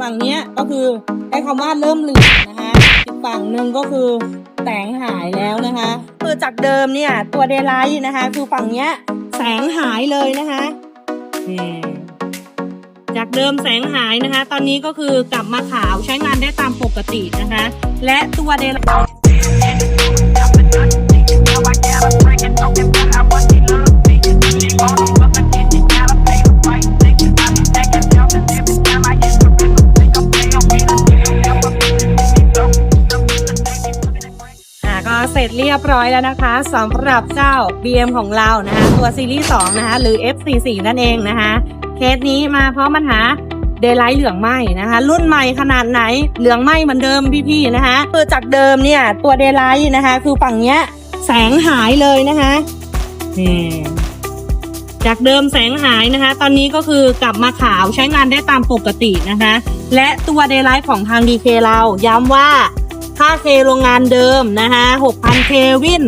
ฝั่งเนี้ยก็คือใช้คำว่าเริ่มเหลืองนะคะอีกฝั่งหนึ่งก็คือแสงหายแล้วนะคะคือจากเดิมเนี่ยตัวเดลไลท์นะคะ คือฝั่งเนี้ยแสงหายเลยนะคะนี่จากเดิมแสงหายนะคะ ตอนนี้ก็คือกลับมาขาวใช้งานได้ตามปกตินะคะ และตัวเดลไลท์ ร็จเรียบร้อยแล้วนะคะสำหรับเจ้า BM ของเรานะคะตัวซีรีส์2นะคะหรือ F44 นั่นเองนะคะเคสนี้มาเพราะปัญหาเดย์ไลท์เหลืองไหมนะคะ รุ่นใหม่ขนาดไหนเหลืองไหมเหมือนเดิมพี่ๆนะคะคือจากเดิมเนี่ยตัวเดย์ไลท์นะคะ คือฝั่งเนี้ยแสงหายเลยนะคะนี่จากเดิมแสงหายนะคะ ตอนนี้ก็คือกลับมาขาวใช้งานได้ตามปกตินะคะ และตัวเดย์ไลท์ของทาง DK เราย้ำว่า ค่าเคโรงงานเดิมนะคะ6,000เควิน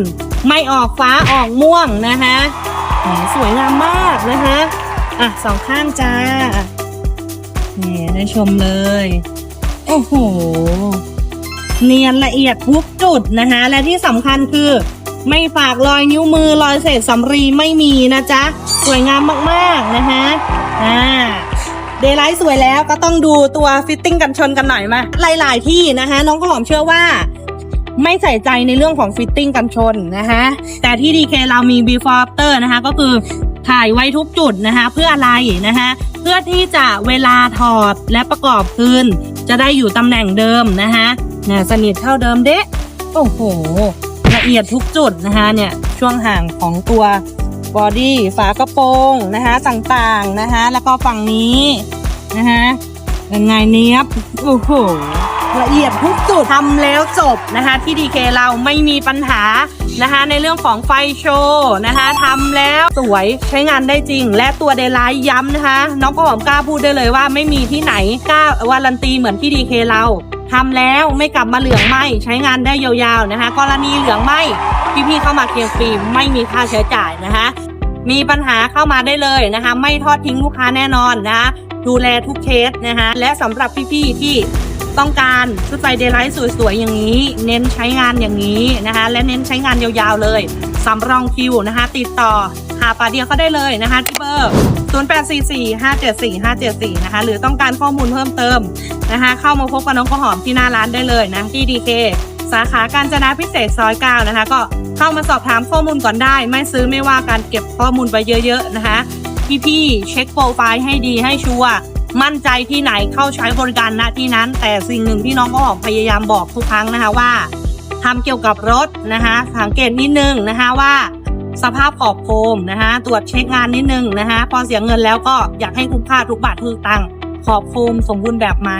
ไม่ออกฟ้าออกม่วงนะคะสวยงามมากนะคะอะสองข้างจ้านี่ได้ชมเลย โอ้โห เนียนละเอียดทุกจุดนะคะและที่สำคัญคือไม่ฝากรอยนิ้วมือรอยเศษสำรีไม่มีนะจ๊ะ สวยงามมากๆนะคะอ่า เดย์ไลท์สวยแล้วก็ต้องดูตัวฟิตติ้งกันชนกันหน่อยมาหลาย ๆ ที่นะคะน้องข้าวหอมเชื่อว่าไม่ใส่ใจในเรื่องของฟิตติ้งกันชนนะคะแต่ที่ DK เรามี before after นะคะก็คือถ่ายไว้ทุกจุดนะคะเพื่ออะไรนะคะเพื่อที่จะเวลาถอดและประกอบคืน จะได้อยู่ตำแหน่งเดิมนะคะเนี่ยสนิทเท่าเดิมเด๊ะโอ้โหละเอียดทุกจุดนะคะเนี่ยช่วงห่างของตัว บอดี้ฝากระโปรงนะคะต่างๆนะคะแล้วก็ฝั่งนี้นะคะยังไงเนี้ยบโอ้โหละเอียดทุกจุดทำแล้วจบนะคะ ที่ดีเคเราไม่มีปัญหานะคะ ในเรื่องของไฟโชว์นะคะทำแล้วสวยใช้งานได้จริง และตัวเดลไลท์ย้ำนะคะ น้องก็หอมกล้าพูดได้เลยว่าไม่มีที่ไหนกล้าวารันตีเหมือนที่ดีเคเรา ทำแล้วไม่กลับมาเหลืองไหมใช้งานได้ยาวๆนะคะ กรณีเหลืองไหมพี่ๆเข้ามาเคลียร์ฟรีไม่มีค่าใช้จ่ายนะคะ มีปัญหาเข้ามาได้เลยนะคะ ไม่ทอดทิ้งลูกค้าแน่นอนนะคะดูแลทุกเคสนะคะและสำหรับพี่ๆที่ต้องการชุดไฟเดย์ไลท์สวยๆอย่างนี้ เน้นใช้งานอย่างนี้นะคะ และเน้นใช้งานยาวๆเลยสำรองคิวนะคะ ติดต่อหาปาเดียก็ได้เลยนะคะที่เบอร์0844574574 นะคะ หรือต้องการข้อมูลเพิ่มเติมนะคะ เข้ามาพบกับน้องข้าวหอมที่หน้าร้านได้เลยนะที่ดีเคสาขาการจนาพิเศษซอยเก้านะคะ ก็เข้ามาสอบถามข้อมูลก่อนได้ ไม่ซื้อไม่ว่าการเก็บข้อมูลไปเยอะ ๆ นะคะพี่ๆเช็คโปรไฟล์ให้ดีให้ชัวร์มั่นใจที่ไหนเข้าใช้บริการณที่นั้น แต่สิ่งหนึ่งที่น้องก็บอกพยายามบอกทุกครั้งนะคะว่าทำเกี่ยวกับรถนะคะสังเกตนิดนึงนะคะว่า สภาพขอบโคมนะคะตรวจเช็คงานนิดนึงนะคะพอเสียเงินแล้วก็อยากให้คุ้มค่าทุกบาททุกตังค์ขอบโคมสมบูรณ์แบบไหม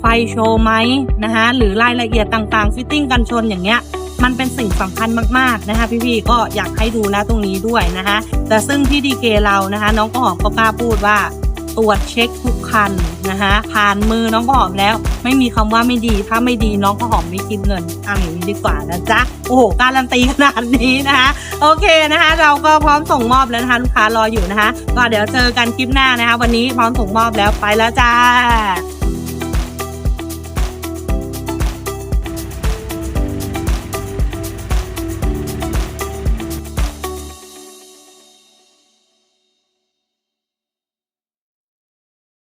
ไฟโชว์ไหมนะคะหรือรายละเอียดต่างๆ ฟิตติ้งกันชนอย่างเงี้ยมันเป็นสิ่งสำคัญมากๆนะคะ พี่ๆก็อยากให้ดูนะตรงนี้ด้วยนะคะ แต่ซึ่งที่ดีเกเรานะคะ น้องก็หอมก็กล้าพูดว่า ตรวจเช็คทุกคันนะคะผ่านมือน้องหอมแล้ว ไม่มีคำว่าไม่ดีถ้าไม่ดีน้องก็หอมไม่คิดเงินเอาอย่างนี้ดีกว่านะจ๊ะโอ้โหการันตีขนาดนี้นะคะโอเคนะคะ เราก็พร้อมส่งมอบแล้วนะคะลูกค้ารออยู่นะคะก็เดี๋ยวเจอกันคลิปหน้านะคะ วันนี้พร้อมส่งมอบแล้วไปแล้วจ้า